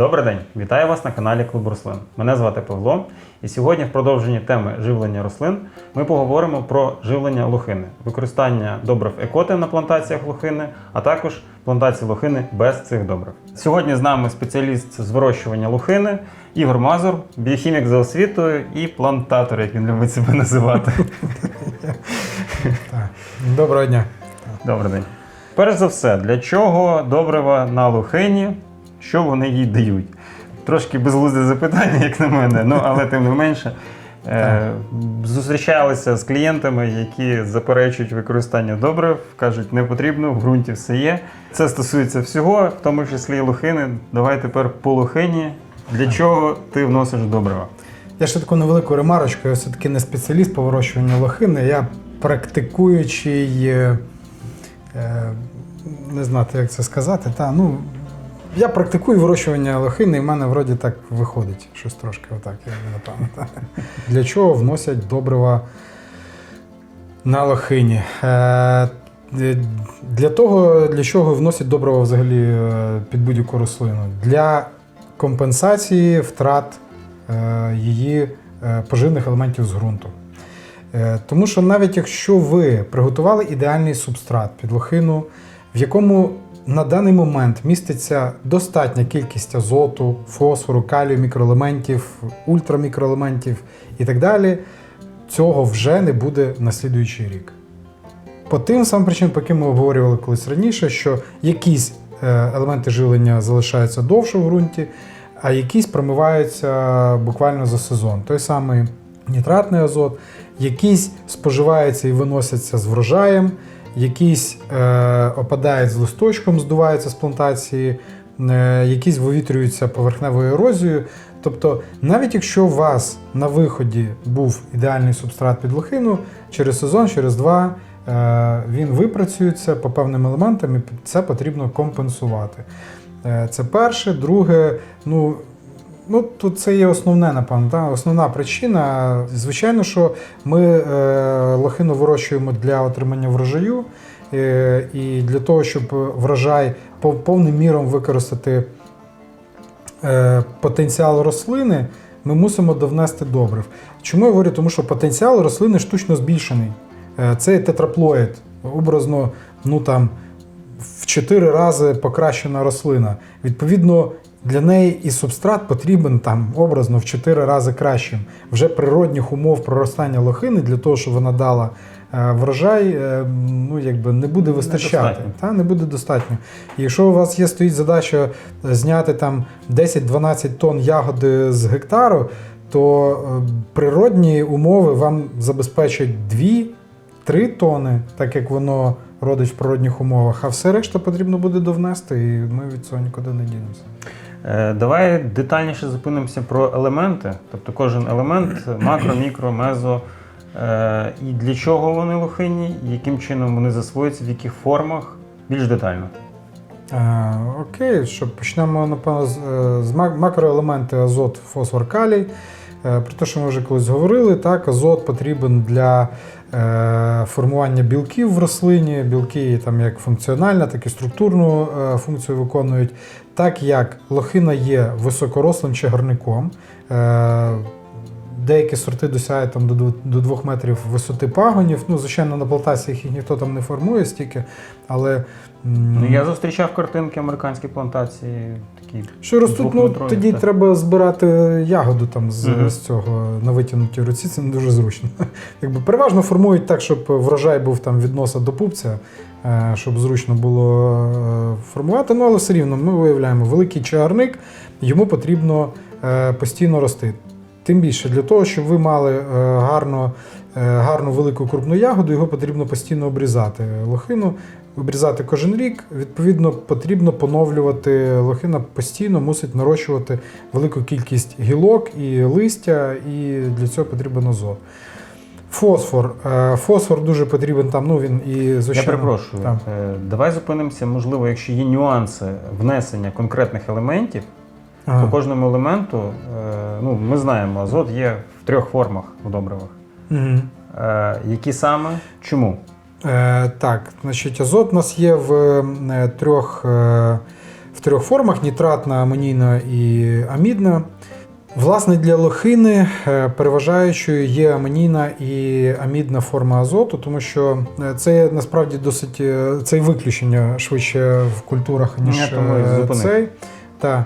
Добрий день, вітаю вас на каналі Клуб Рослин. Мене звати Павло, і сьогодні, в продовженні теми живлення рослин, ми поговоримо про живлення лохини, використання добрив екоти на плантаціях лохини, а також плантації лохини без цих добрив. Сьогодні з нами спеціаліст з вирощування лохини Ігор Мазур, біохімік за освітою і плантатор, як він любить себе називати. Доброго дня. Добрий день. Перш за все, для чого добрива на лохині, що вони їй дають? Трошки безглузде запитання, як на мене, ну але тим не менше. Е, зустрічалися з клієнтами, які заперечують використання добрив, кажуть, не потрібно, в ґрунті все є. Це стосується всього, в тому числі і лохини. Давай тепер по лохині. Для чого ти вносиш добрива? Я ще таку невелику ремарочку, я все-таки не спеціаліст по вирощуванню лохини, я практикуючий, е, е, не знати, як це сказати. Та, ну, я практикую вирощування лохини, і в мене вроді так виходить. Щось трошки отак, я напевно. та. Для чого вносять добрива на лохині? Е, для того, для чого вносять добрива взагалі е, під будь-яку рослину? Для компенсації втрат е, її е, поживних елементів з ґрунту. Е, Тому що навіть якщо ви приготували ідеальний субстрат під лохину, в якому на даний момент міститься достатня кількість азоту, фосфору, калію, мікроелементів, ультрамікроелементів і так далі, цього вже не буде на слідуючий рік. По тим самим причинам, по яким ми обговорювали колись раніше, що якісь е, елементи живлення залишаються довше в ґрунті, а якісь промиваються буквально за сезон. Той самий нітратний азот, якісь споживаються і виносяться з врожаєм, якісь е, опадають з листочком, здуваються з плантації, е, якісь вивітрюються поверхневою ерозією. Тобто, навіть якщо у вас на виході був ідеальний субстрат під лохину, через сезон, через два е, він випрацюється по певним елементам, і це потрібно компенсувати. Е, Це перше. Друге, ну. Ну, тут це є основне, напевно, та? основна причина. Звичайно, що ми е, лохину вирощуємо для отримання врожаю, е, і для того, щоб врожай повним міром використати е, потенціал рослини, ми мусимо довнести добрив. Чому я говорю? Тому що потенціал рослини штучно збільшений. Е, Це тетраплоїд, образно, ну там в 4 рази покращена рослина. Відповідно, для неї і субстрат потрібен там образно в 4 рази кращим. Вже природних умов проростання лохини для того, щоб вона дала е, врожай, е, ну якби не буде вистачати. Недостатньо. Та не буде достатньо. І якщо у вас є стоїть задача зняти там 10-12 тонн ягоди з гектару, то е, природні умови вам забезпечать 2-3 тони, так як воно родить в природних умовах, а все решта потрібно буде довнести, і ми від цього нікуди не дінемося. Е, Давай детальніше зупинимося про елементи, тобто кожен елемент макро, мікро, мезо. Е, І для чого вони лохині, яким чином вони засвоюються, в яких формах, більш детально. Е, окей, що почнемо напевно з, е, з макроелементи азот, фосфор, калій. Про те, що ми вже колись говорили, так, азот потрібен для формування білків в рослині. Білки там як функціональна, так і структурну е, функцію виконують. Так як лохина є високорослим чагарником, е, деякі сорти досягають там, до, до 2 метрів висоти пагонів. Ну, звичайно, на плантаціях їх ніхто там не формує стільки, але. Ну, я зустрічав картинки американські плантації, такі. що ростуть, ну тоді так. треба збирати ягоду там з, Мгм. з цього на витягнутій руці, це не дуже зручно. Якби переважно формують так, щоб врожай був там від носа до пупця, е, щоб зручно було е, формувати. Ну але все рівно ми виявляємо, великий чагарник, йому потрібно е, постійно рости. Тим більше для того, щоб ви мали е, гарно, е, гарну велику крупну ягоду, його потрібно постійно обрізати. Лохину обрізати кожен рік. Відповідно, потрібно поновлювати лохина постійно, мусить нарощувати велику кількість гілок і листя, і для цього потрібен азот. Фосфор. Е, Фосфор дуже потрібен там. Ну він і звичайно. Я перепрошую. Так. Е, Давай зупинимося, можливо, якщо є нюанси внесення конкретних елементів, Ага. по кожному елементу, е, ну, ми знаємо, азот є в трьох формах у добривах. Е, Які саме? Чому? Е, так, значить, азот у нас є в е, трьох, е, в в трьох формах: нітратна, амонійна і амідна. Власне, для лохини переважаючою є амонійна і амідна форма азоту, тому що це насправді досить це виключення швидше в культурах, ніж Я тому цей. Та,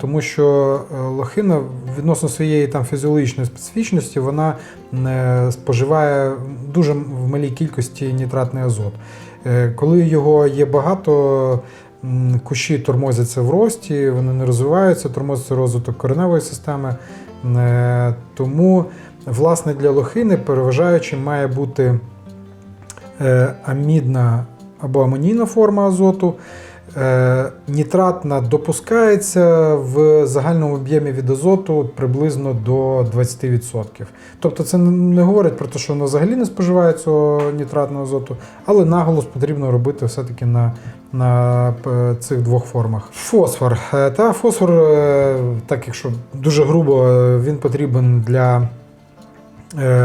тому що е, лохина відносно своєї там фізіологічної специфічності вона е, споживає дуже в малій кількості нітратний азот. Е, Коли його є багато, кущі тормозяться в рості, вони не розвиваються, тормозиться розвиток кореневої системи. Е, Тому, власне, для лохини переважаючим має бути е, амідна або амонійна форма азоту. Е, Нітратна допускається в загальному об'ємі від азоту приблизно до 20%. Тобто це не говорить про те, що воно взагалі не споживає цього нітратного азоту, але наголос потрібно робити все-таки на, на е, цих двох формах. Фосфор. Е, Та фосфор, так якщо дуже грубо, він потрібен для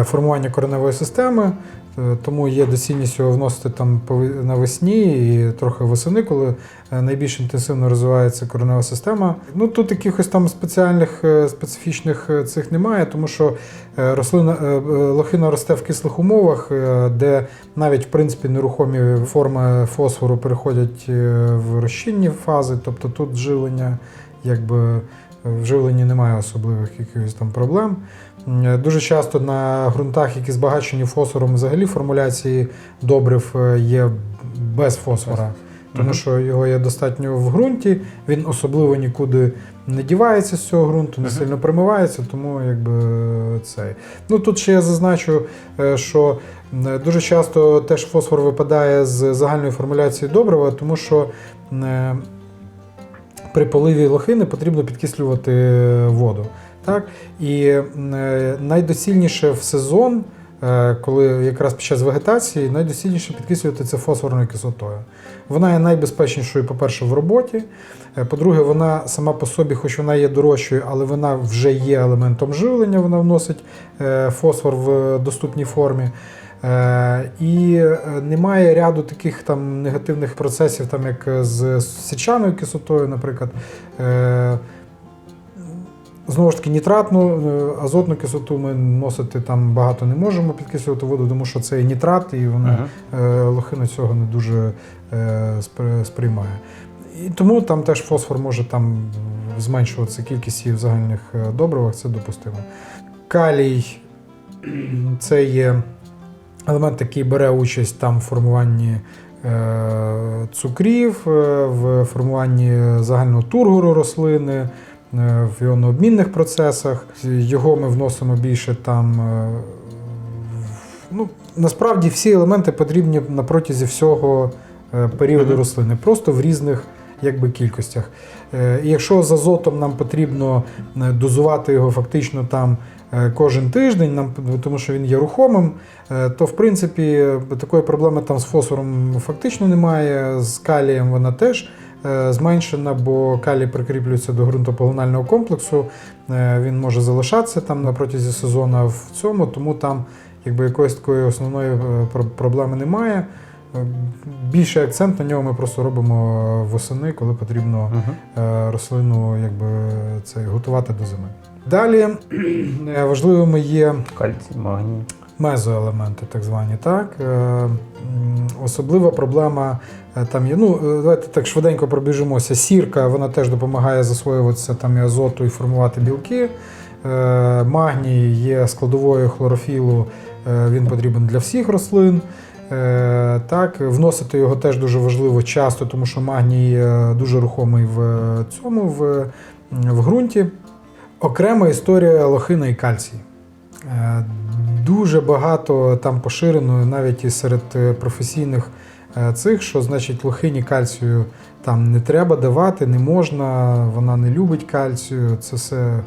формування кореневої системи. Е, Тому є доцільність його вносити там навесні і трохи восени, коли е, найбільш інтенсивно розвивається коренева система. Ну тут якихось там спеціальних е, специфічних цих немає, тому що рослина лохина росте в кислих умовах, де навіть в принципі нерухомі форми фосфору переходять в розчинні фази, тобто тут живлення, якби в живленні немає особливих якихось там проблем. Е, Дуже часто на ґрунтах, які збагачені фосфором, взагалі формуляції добрив е, є без фосфора, тому що його є достатньо в ґрунті, він особливо нікуди не дівається з цього ґрунту, не сильно промивається, тому якби цей. Ну тут ще я зазначу, е, що дуже часто теж фосфор випадає з загальної формуляції добрива, тому що при поливі лохини потрібно підкислювати воду. Так? І е, найдоцільніше в сезон, е, коли якраз під час вегетації, найдоцільніше підкислювати це фосфорною кислотою. Вона є найбезпечнішою, по-перше, в роботі. Е, По-друге, вона сама по собі, хоч вона є дорожчою, але вона вже є елементом живлення, вона вносить фосфор в доступній формі. І немає ряду таких там негативних процесів, там як з січаною кислотою, наприклад. Знову ж таки, нітратну, е, азотну кислоту ми носити там багато не можемо підкислювати воду, тому що це нітрат, і вона Мгм. е, лохина цього не дуже е, сприймає. І тому там теж фосфор може там зменшуватися кількість її в загальних добривах, це допустимо. Калій це є елемент, який бере участь там в формуванні цукрів, в формуванні загального тургору рослини, в іонообмінних процесах. Його ми вносимо більше там. е, Ну, насправді всі елементи потрібні на протязі всього е, періоду рослини, просто в різних якби, кількостях. Е, І якщо з азотом нам потрібно е, дозувати його фактично там е, кожен тиждень, нам, тому що він є рухомим, е, то в принципі е, такої проблеми там з фосфором фактично немає. З калієм вона теж е, зменшена, бо калій прикріплюється до ґрунтопогонального комплексу. Е, Він може залишатися там на протязі сезону в цьому, тому там якби якоїсь такої основної е, проблеми немає. Е, Більший акцент на нього ми просто робимо е, восени, коли потрібно е, рослину якби, це, готувати до зими. Далі е, важливими є Кальцій, магній. мезоелементи, так звані. Так? Е, Особлива проблема е, там є. Ну, е, давайте так швиденько пробіжимося. Сірка вона теж допомагає засвоюватися там і азоту і формувати білки. Е, Магній є складовою хлорофілу, е, він потрібен для всіх рослин. Е, Так, вносити його теж дуже важливо часто, тому що магній е, дуже рухомий в цьому в, в ґрунті. Окрема історія лохина і кальцій. Е, Дуже багато там поширено, навіть і серед е, професійних е, цих, що значить лохині кальцію там не треба давати, не можна, вона не любить кальцію. Це все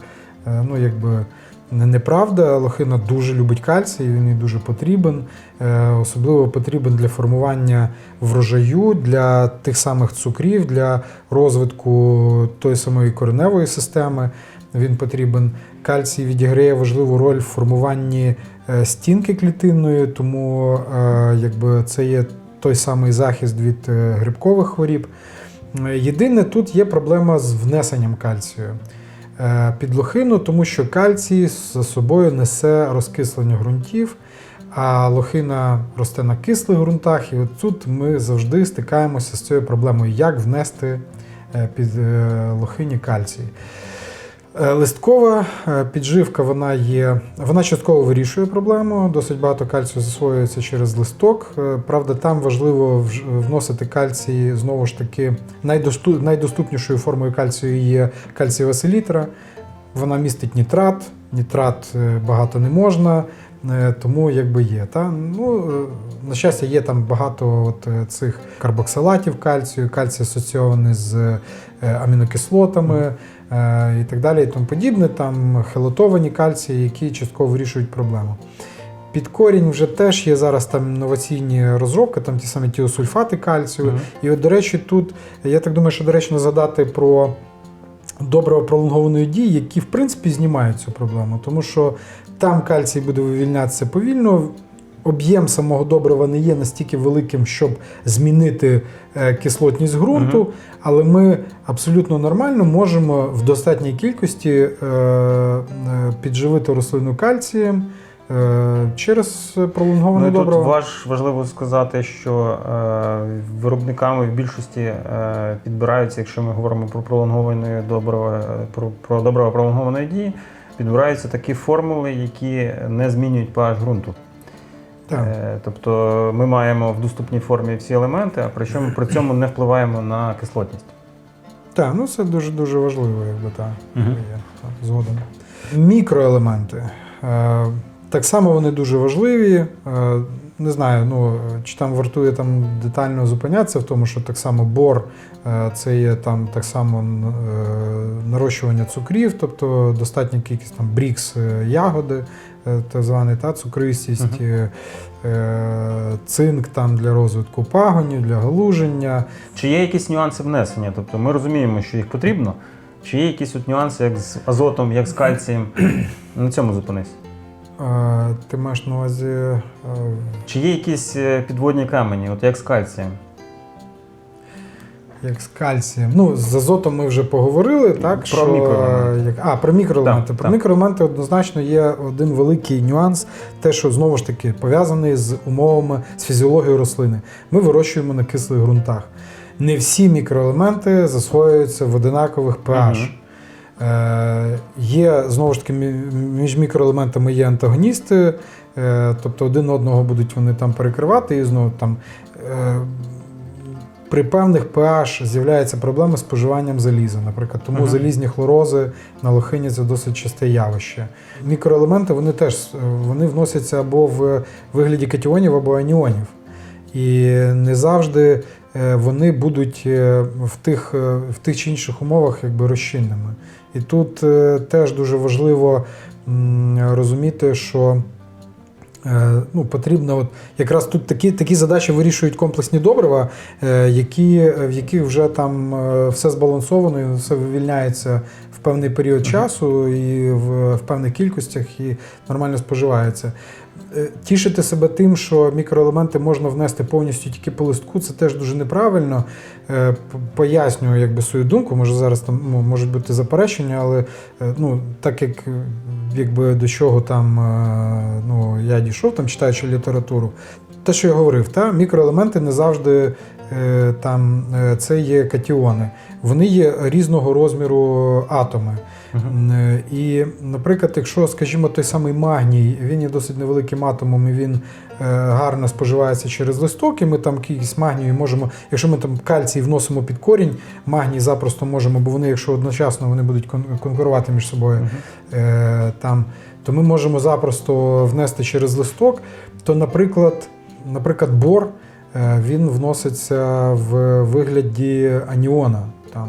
е, ну, якби неправда. Лохина дуже любить кальцій, він їй дуже потрібен. Е, Особливо потрібен для формування врожаю, для тих самих цукрів, для розвитку тої самої кореневої системи. Він потрібен. Кальцій відіграє важливу роль в формуванні е, стінки клітинної, тому е, якби це є той самий захист від е, грибкових хворіб. Е, Єдине, тут є проблема з внесенням кальцію е, під лохину, тому що кальцій за собою несе розкислення ґрунтів, а лохина росте на кислих ґрунтах. І от тут ми завжди стикаємося з цією проблемою, як внести під лохині кальцій. Е, Листкова е, підживка вона є, вона частково вирішує проблему. Досить багато кальцію засвоюється через листок. Е, Правда, там важливо вносити кальцій знову ж таки найдоступ, найдоступнішою формою кальцію є кальцієва селітра. Вона містить нітрат, нітрат багато не можна, тому якби є. Та? Ну, е, на щастя, є там багато от е, цих карбоксилатів кальцію, кальцій асоційований з е, амінокислотами е, і так далі, і тому подібне. Там хелатовані кальції, які частково вирішують проблему. Під корінь вже теж є зараз там інноваційні розробки, там ті самі тіосульфати кальцію. Мгм. І от, до речі, тут я так думаю, що доречно згадати про добрива пролонгованої дії, які в принципі знімають цю проблему, тому що там кальцій буде вивільнятися повільно. Об'єм самого добрива не є настільки великим, щоб змінити е, кислотність ґрунту, угу. але ми абсолютно нормально можемо в достатній кількості е, е, підживити рослину кальцієм через пролонговане Ну, і тут важ, важливо сказати, що е, виробниками в більшості е, підбираються, якщо ми говоримо про пролонговані добрива, е, про, про добрива пролонгованої дії, підбираються такі формули, які не змінюють pH ґрунту. Так. Е, тобто ми маємо в доступній формі всі елементи, а причому при цьому не впливаємо на кислотність. Так, ну це дуже дуже важливо, якби так. Так, згодом. Мікроелементи. Так само вони дуже важливі. Е, Не знаю, ну чи там вартує там детально зупинятися в тому, що так само бор е, це є там так само е, нарощування цукрів, тобто достатня кількість там брікс ягоди, так званий та цукристість, е, е, цинк там для розвитку пагонів, для галуження. Чи є якісь нюанси внесення? Тобто ми розуміємо, що їх потрібно. Чи є якісь от нюанси, як з азотом, як з кальцієм? На цьому зупинись. Ти маєш на увазі. е, Чи є якісь е, підводні камені, от як з кальцієм? Як з кальцієм. Ну, з азотом ми вже поговорили, так? Про що, мікроелементи. А, про мікроелементи. Про мікроелементи однозначно є один великий нюанс, те, що знову ж таки пов'язаний з умовами, з фізіологією рослини. Ми вирощуємо на кислих ґрунтах. Не всі мікроелементи засвоюються в одинакових pH. Мгм. Е, є знову ж таки між мікроелементами є антагоністи, е, тобто один одного будуть вони там перекривати, і знову там е, при певних pH з'являються проблеми з споживанням заліза. Наприклад, тому Мгм. залізні хлорози на лохині це досить часте явище. Мікроелементи вони теж вони вносяться або в вигляді катіонів, або аніонів. І не завжди вони будуть в тих, в тих чи інших умовах якби розчинними. І тут е, теж дуже важливо розуміти, що ну, потрібно, от, якраз тут такі, такі задачі вирішують комплексні добрива, е, які, в яких вже там е, все збалансовано, і все вивільняється в певний період часу і в, в певних кількостях і нормально споживається. Е, Тішити себе тим, що мікроелементи можна внести повністю тільки по листку, це теж дуже неправильно. Е, Пояснюю якби свою думку. Може зараз там ну, можуть бути заперечення, але е, ну, так як е, якби до чого там е, ну, я дійшов, там читаючи літературу, те, що я говорив, та, мікроелементи не завжди е, там, е, це є катіони. Вони є різного розміру атоми. Е, І, наприклад, якщо, скажімо, той самий магній, він є досить невеликим атомом, і він е, гарно споживається через листок, і ми там кількість магнію можемо, якщо ми там кальцій вносимо під корінь, магній запросто можемо, бо вони, якщо одночасно вони будуть кон- конкурувати між собою, е, там, то ми можемо запросто внести через листок. То, наприклад, наприклад, бор він вноситься в вигляді аніона. Там,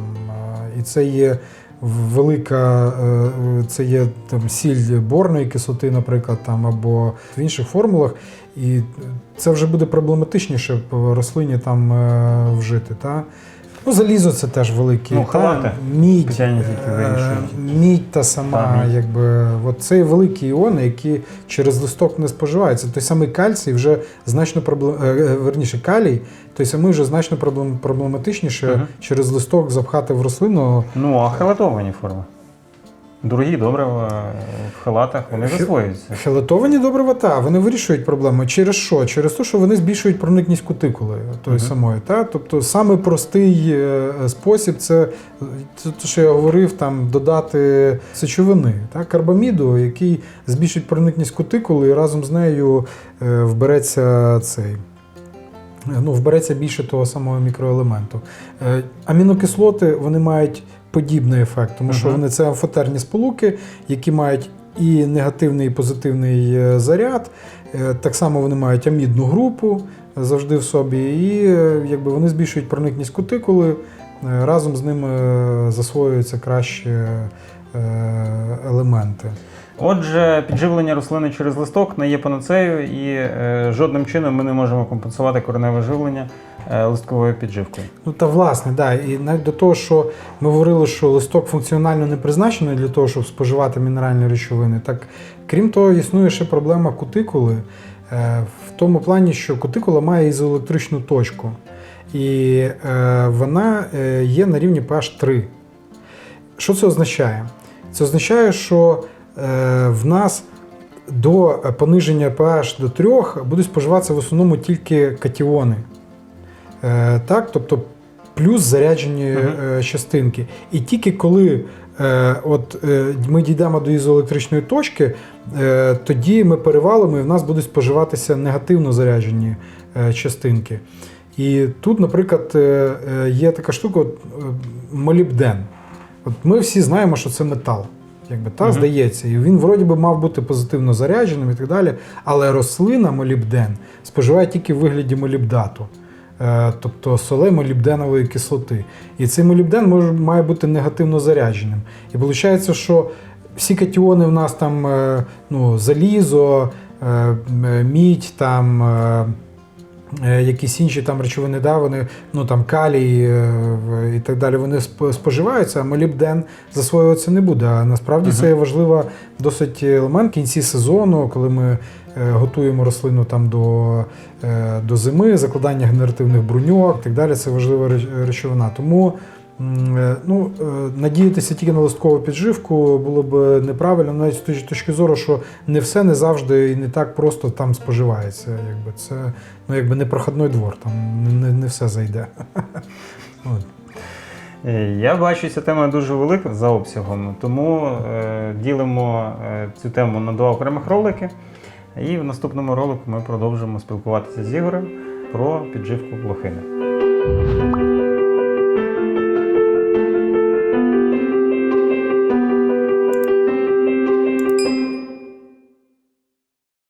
і це є велика, е, це є там, сіль борної кислоти, наприклад, там, або в інших формулах. І це вже буде проблематичніше по рослині там е, вжити. Та? Ну, залізо це теж великі. Ну, та, мідь, е, мідь та сама, Та, мідь. якби, от це великі іони, які через листок не споживаються. Той самий кальцій вже значно проблем... е, е, верніше, калій, той самий вже значно проблем... проблематичніше угу. через листок запхати в рослину. Ну, а халатовані форми. Дорогі добрива в халатах вони засвоюються. Хелатовані добрива, та, вони вирішують проблему. Через що? Через те, що вони збільшують проникність кутикули тої Мгм. самої. Та? Тобто саме простий е, спосіб це, те, що я говорив, там, додати сечовини, та? карбаміду, який збільшить проникність кутикули, і разом з нею е, вбереться цей. Ну, вбереться більше того самого мікроелементу. Е, Амінокислоти вони мають подібний ефект, тому що вони це амфотерні сполуки, які мають і негативний, і позитивний е, заряд. Е, Так само вони мають амідну групу е, завжди в собі, і якби вони збільшують проникність кутикули, разом з ними засвоюються краще е, елементи. Отже, підживлення рослини через листок не є панацею, і е, жодним чином ми не можемо компенсувати кореневе живлення е, листковою підживкою. Ну та власне, да. І навіть до того, що ми говорили, що листок функціонально не призначений для того, щоб споживати мінеральні речовини. Так, крім того, існує ще проблема кутикули е, в тому плані, що кутикула має ізоелектричну точку, і е, вона е, є на рівні pH 3. Що це означає? Це означає, що в нас до пониження pH до 3 будуть споживатися в основному тільки катіони. Е, так, тобто плюс заряджені е, частинки. І тільки коли е, от, е, ми дійдемо до ізоелектричної точки, е, тоді ми перевалимо і в нас будуть споживатися негативно заряджені е, частинки. І тут, наприклад, е, е, є така штука, от, е, молібден. От ми всі знаємо, що це метал. Якби та Мгм. здається, і він вроді би мав бути позитивно зарядженим і так далі. Але рослина молібден споживає тільки в вигляді молібдату, е, тобто солей молібденової кислоти. І цей молібден може має бути негативно зарядженим. І виходить, що всі катіони в нас там е, ну, залізо, е, мідь, там. е, е, Якісь інші там речовини, да, вони, ну там калій е, і так далі, вони сп- споживаються, а молібден засвоюватися не буде. А насправді це є важлива досить елемент в кінці сезону, коли ми е, готуємо рослину там до, е, до зими, закладання генеративних бруньок і так далі. Це важлива речовина. Тому е, ну, е, надіятися тільки на листкову підживку було б неправильно, навіть з точки зору, що не все не завжди і не так просто там споживається. Якби це ну, якби не проходний двор, там не, не все зайде. Е, Я бачу, ця тема дуже велика за обсягом, тому е, ділимо е, цю тему на два окремих ролики. І в наступному ролику ми продовжимо спілкуватися з Ігорем про підживку блохини.